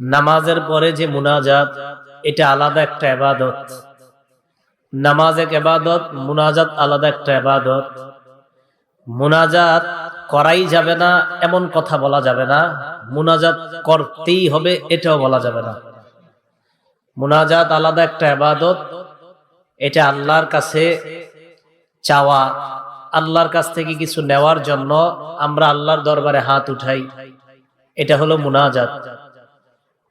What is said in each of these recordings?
নামাজের পরে যে মুনাজাত, এটা আলাদা একটা এবাদত। নামাজ এক এবাদত, মুনাজাত আলাদা একটা এবাদত। মুনাজাত করাই যাবে না, এমন কথা বলা যাবে না। মুনাজাত করতেই হবে, এটাও বলা যাবে না। মুনাজাত আলাদা একটা এবাদত, এটা আল্লাহর কাছে চাওয়া। আল্লাহর কাছ থেকে কিছু নেওয়ার জন্য আমরা আল্লাহর দরবারে হাত উঠাই। এটা হলো মুনাজাত।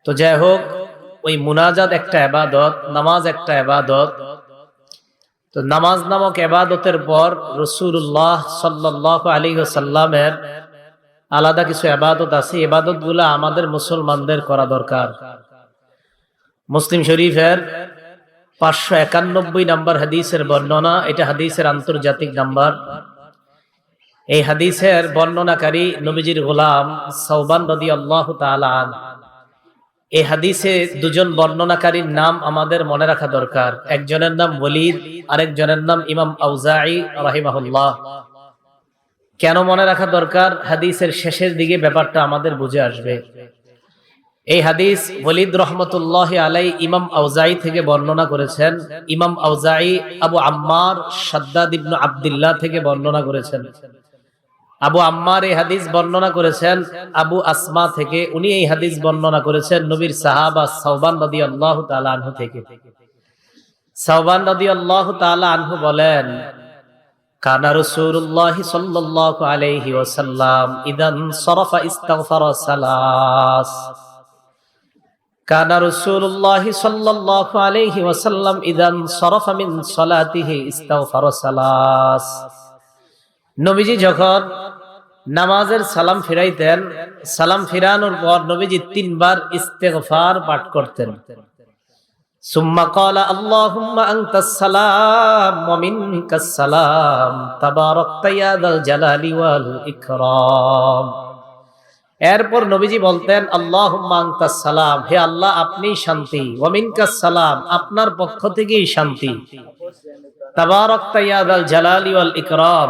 তো যাই হোক, ওই মুনাজাত একটা এবাদত, নামাজ একটা এবাদত। তো নামাজ নামক এবাদতের পর রসুল্লাহ সাল্লাহ আলী সাল্লামের আলাদা কিছু এবাদত আছে। এবাদতগুলা আমাদের মুসলমানদের করা দরকার। মুসলিম শরীফের পাঁচশো একানব্বই নাম্বার হাদিসের বর্ণনা, এটা হাদিসের আন্তর্জাতিক নাম্বার। এই হাদিসের বর্ণনাকারী নবীজির গোলাম সৌবান রদি আল্লাহ তালান এই হাদিসে দুজন বর্ণনাকারীর নাম আমাদের মনে রাখা দরকার। একজনের নাম ওলিদ আরেকজনের নাম ইমাম আউজাই রাহিমাহুল্লাহ। কেন মনে রাখা দরকার? হাদিসের শেষের দিকে ব্যাপারটা আমাদের বুঝে আসবে। এই হাদিস ওলিদ রহমতুল্লাহ আলাই ইমাম আউজাই থেকে বর্ণনা করেছেন। ইমাম আউজাই আবু আম্মার সাদ্দাদ ইবনু আবদুল্লাহ থেকে বর্ণনা করেছেন। আবু আম্মার এই হাদিস বর্ণনা করেছেন, আবু আসমা থেকে উনি এই হাদিস বর্ণনা করেছেন নবীর সাহাবা সৌবান নদী আল্লাহ আনহু থেকে। সৌবান নদী আল্লাহ আনহু বলেন সাল্লাল্লাহু আলাইহি ওয়াসাল্লাম ইদান সরফা ইস্তাগফার সালাস। কানা রসুল্লাহ আলাইহি ওয়াসাল্লাম ইদান সরফা মিন ইস্তাগফার সালাস। নবীজি যখন নামাজের সালাম ফিরাইতেন, সালাম ফিরানোর পর নবীজি তিনবার ইস্তেগফার পাঠ করতেন। সুম্মা আল্লাহুম্মা ইকরাম। এরপর নবীজি বলতেন আনতাস সালাম, হে আল্লাহ আপনি শান্তি, ওয়া মিনকাস সালাম, আপনার পক্ষ থেকেই শান্তি। তাবারাকতা ইয়া যাল জালালি ওয়াল ইকরাম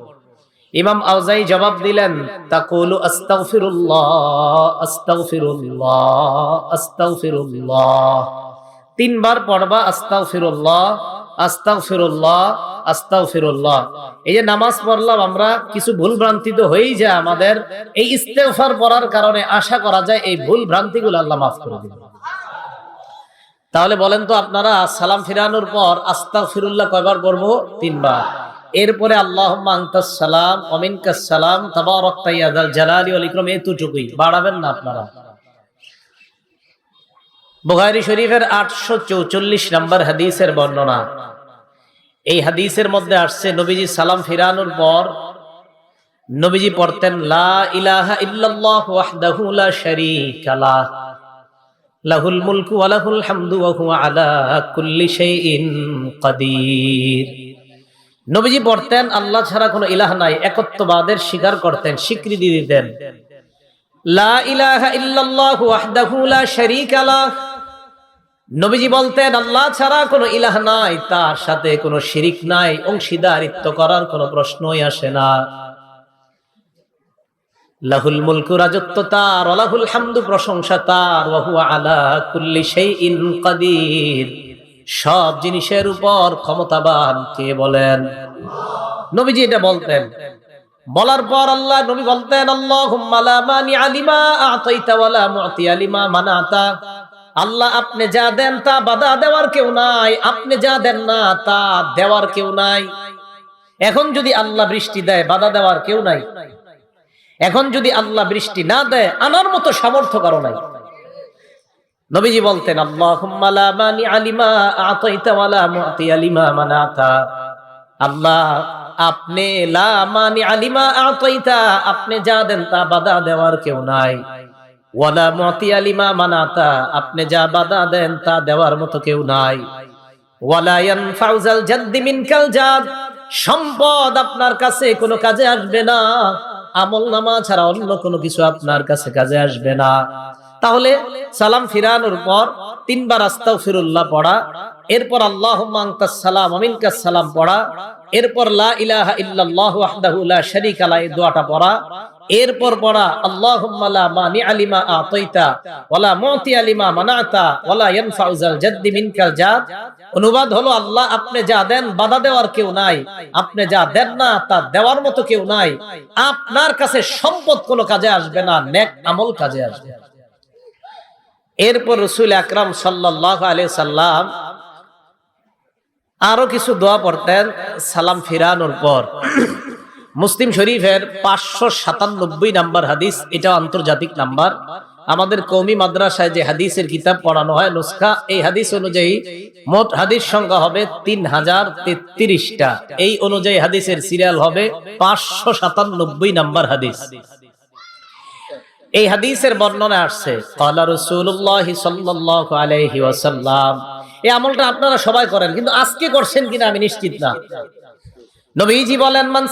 ইমাম আউজাই জবাব দিলেন, তাকুলু আস্তাগফিরুল্লাহ আস্তাগফিরুল্লাহ আস্তাগফিরুল্লাহ। তিনবার পড়বা, আস্তাগফিরুল্লাহ আস্তাগফিরুল্লাহ আস্তাগফিরুল্লাহ। এই যে নামাজ পড়লাম আমরা, কিছু ভুল ভ্রান্তি তো হয়েই যায় আমাদের। এই ইস্তেগফার পড়ার কারণে আশা করা যায় এই ভুল ভ্রান্তিগুলো আল্লাহ মাফ করে দিবেন। তাহলে বলেন তো আপনারা সালাম ফিরানোর পর আস্তাগফিরুল্লাহ কয়বার পড়ব? তিনবার। এরপরে আল্লাহ সালাম অমিনকাস সালাম তাবারকাল জালালি ওয়াল ইকরাম এতটুকুই বাড়াবেন না আপনারা। বুখারী শরীফের 844 নম্বর হাদিসের বর্ণনা। এই হাদিসের মধ্যে আসছে, নবীজি সালাম ফিরানোর পর নবীজি পড়তেন, লা ইল্লাল্লাহ লাহুল মুলকু লাহুল হামদু ওয়া আলা কুল্লি শাইইন নবীজি পড়তেন আল্লাহ ছাড়া কোনো ইলাহ নাই, একত্ববাদের স্বীকার করতেন, স্বীকৃতি দিতেন। নবীজি বলতেন, আল্লাহ ছাড়া কোনো ইলাহ নাই, তার সাথে কোনো শিরিক নাই, অংশীদারিত্ব করার কোনো প্রশ্নই আসে না। লাহুল মুলকু রাজত্ব তার ওয়ালাহুল হামদু প্রশংসা তার আলা কুল্লি শাইইন কাদির। সব জিনিসের উপর ক্ষমতাবান কে বলেন? নবীজি এটা বলতেন। বলার পর আল্লাহ নবী বলতেন মানাতা। আল্লাহ আপনি যা দেন তা বাধা দেওয়ার কেউ নাই, আপনি যা দেন না তা দেওয়ার কেউ নাই। এখন যদি আল্লাহ বৃষ্টি দেয়, বাধা দেওয়ার কেউ নাই। এখন যদি আল্লাহ বৃষ্টি না দেয়, আনার মতো সামর্থ্য কারও নাই নবীজি বলতেন আল্লাহুম্মা লা মানি আলিমা আতাইতা ওয়ালা মুতি আলিমা মানাতা। আল্লাহ, আপনি লা মানি আলিমা আপনি যা দেন তা বাধা দেওয়ার কেউ নাই। ওয়ালা মতি আলিমা মানাতা, আপনি যা বাধা দেন তা দেওয়ার মতো কেউ নাই। সম্পদ আপনার কাছে কোনো কাজে আসবে না। আমল নামা ছাড়া অন্য কোনো কিছু আপনার কাছে কাজে আসবে না। তাহলে সালাম ফিরানোর পর তিনবার আস্তাগফিরুল্লাহ পড়া, এরপর আনতাস সালাম আমিনকাস সালাম পড়া, এরপর লা ইলাহা ইল্লাল্লাহু শারীকা লা এই দোয়াটা পড়া, এরপর পড়া, আল্লাহুম্মা লা মানি আলিমা আতাইতা মুতি আলিমা মানাতা ওয়ালা ইয়ানফাউজাল জাদ্দি মিনকাল জাদ অনুবাদ হলো, আল্লাহ আপনি যা দেন বাধা দেওয়ার কেউ নাই, আপনি যা দেন না তা দেওয়ার মতো কেউ নাই। আপনার কাছে সম্পদ কোনো কাজে আসবে না, নেক আমল কাজে আসবে। এরপর রসুল আকরাম সাল্লাহ আলি সাল্লাম আরও কিছু দোয়া পড়তেন, সালাম ফিরানোর পর। মুসলিম শরীফের পাঁচশো সাতানব্বই নাম্বার হাদিস, এটা আন্তর্জাতিক নাম্বার। আমাদের কৌমি মাদ্রাসায় যে হাদিসের কিতাব পড়ানো হয়, নুসখা, এই হাদিস অনুযায়ী মোট হাদিস সংখ্যা হবে তিন হাজার তেত্রিশটা। এই অনুযায়ী হাদিসের সিরিয়াল হবে পাঁচশো সাতানব্বই নাম্বার হাদিস। এই হাদিসের বর্ণনা আসছে, কালা আলাইহি ওয়াসাল্লাম। এই আমলটা আপনারা সবাই করেন, কিন্তু আজকে করছেন কিনা আমি নিশ্চিত না। নবীজি বলেন, মান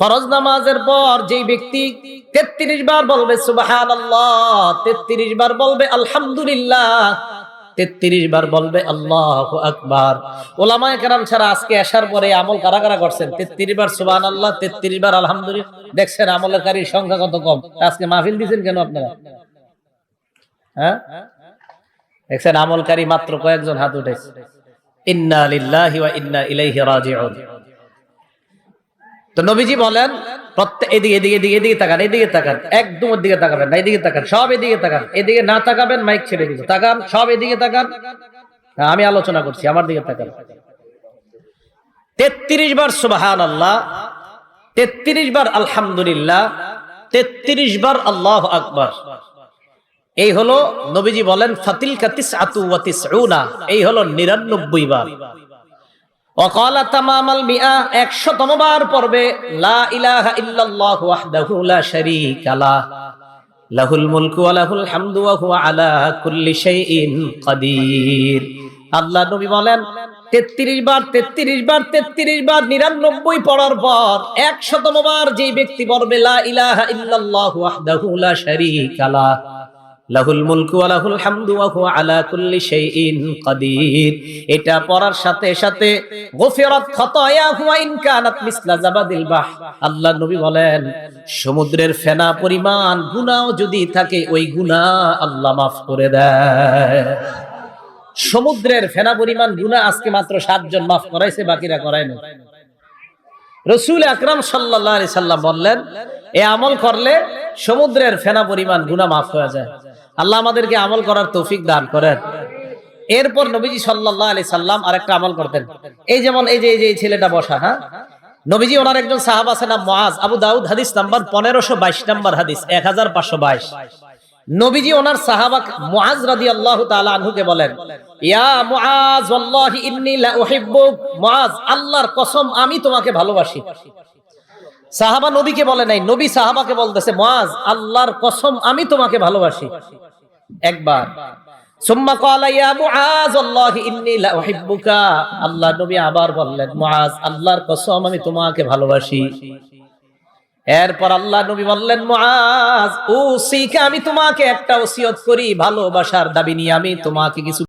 ফরজ নামাজের পর যেই ব্যক্তি 33 বার বলবে, সুবহানাল্লাহ 33 বার বলবে, আলহামদুলিল্লাহ, তেত্রিশ বার বলবে, আল্লাহ আকবার। ওলামায় কেরাম ছাড়া আজকে আসার পরে আমল কারা কারা করছেন? তেত্রিশ বার সুবান আল্লাহ তেত্রিশ বার আলহামদুলিল্লাহ। দেখছেন আমলকারীর সংখ্যা কত কম? আজকে মাহফিল দিচ্ছেন কেন আপনারা? হ্যাঁ? দেখছেন আমলকারী মাত্র কয়েকজন হাত উঠেছে ইন্না লিল্লাহি ওয়া ইন্না ইলাইহি রাজিউন। তো নবীজি বলেন, প্রত্যেক এদিকে এদিকে এদিকে এদিকে তাকান এদিকে তাকান, একদম ওর দিকে তাকাবেন না, এদিকে তাকান, সব এদিকে তাকান, এদিকে না তাকাবেন, মাইক ছেড়ে দিব তাকান, সব এদিকে তাকান। আমি আলোচনা করছি, আমার দিকে তাকান। তেত্রিশ বার সুবাহান আল্লাহ তেত্রিশ বার আলহামদুলিল্লাহ, তেত্রিশ বার আল্লাহ আকবর। এই হলো নবীজি বলেন ফাতিল কাতিস আতু এই হলো নিরানব্বই বার। অকালা তামামাল মিয়া লা ইলাহা লাহুল মুলকু লাহুল আল্লাহ নবী বলেন 33 বার 33 বার 33 বার 99 পড়ার পর 100তম বার যেই ব্যক্তি পড়বে, লা ইলাহা ইল্লাল্লাহু ওয়াহদাহু লা লাহুল হামদু ওয়া হুয়া আলা কুল্লি শাইইন কাদির। এটা পড়ার সাথে সাথে গফিরাত ওয়া ইন কানাত মিসলা জাবাদিল বাহ আল্লাহ নবী বলেন, সমুদ্রের ফেনা পরিমাণ, গুনাহ যদি থাকে, ওই গুনাহ আল্লাহ মাফ করে দেয়। সমুদ্রের ফেনা পরিমাণ, গুনাহ আজকে মাত্র সাতজন মাফ করাইছে, বাকিরা করায়নি রসুল আকরাম সাল্লাহ আলি সাল্লাম বললেন, এ আমল করলে সমুদ্রের ফেনা পরিমাণ গুণা মাফ হয়ে যায়। আল্লাহ আমাদেরকে আমল করার তৌফিক দান করেন। এরপর নবীজি সাল্লাহ আলি সাল্লাম আরেকটা আমল করতেন। এই যেমন এই যে এই যে ছেলেটা বসা হ্যাঁ? নবীজি ওনার একজন সাহাব আছে, নাম মুআজ। আবু দাউদ হাদিস নাম্বার পনেরোশো বাইশ নাম্বার হাদিস এক হাজার পাঁচশো বাইশ। নবীজি ওনার সাহাবা মুআজ রাদিয়াল্লাহু তাআলা আনহুকে বলেন, ইয়া মুআজ, ওয়াল্লাহি ইন্নী লা উহিব্বুক মুআজ, আল্লাহর কসম, আমি তোমাকে ভালোবাসি। সাহাবা নবীকে বলে নাই, নবী সাহাবাকে বলতেছে, মুআজ, আল্লাহর কসম, আমি তোমাকে ভালোবাসি। একবার এরপর আল্লাহ নবী বললেন ও আমি তোমাকে একটা করি, ভালোবাসার দাবি নিয়ে আমি তোমাকে কিছু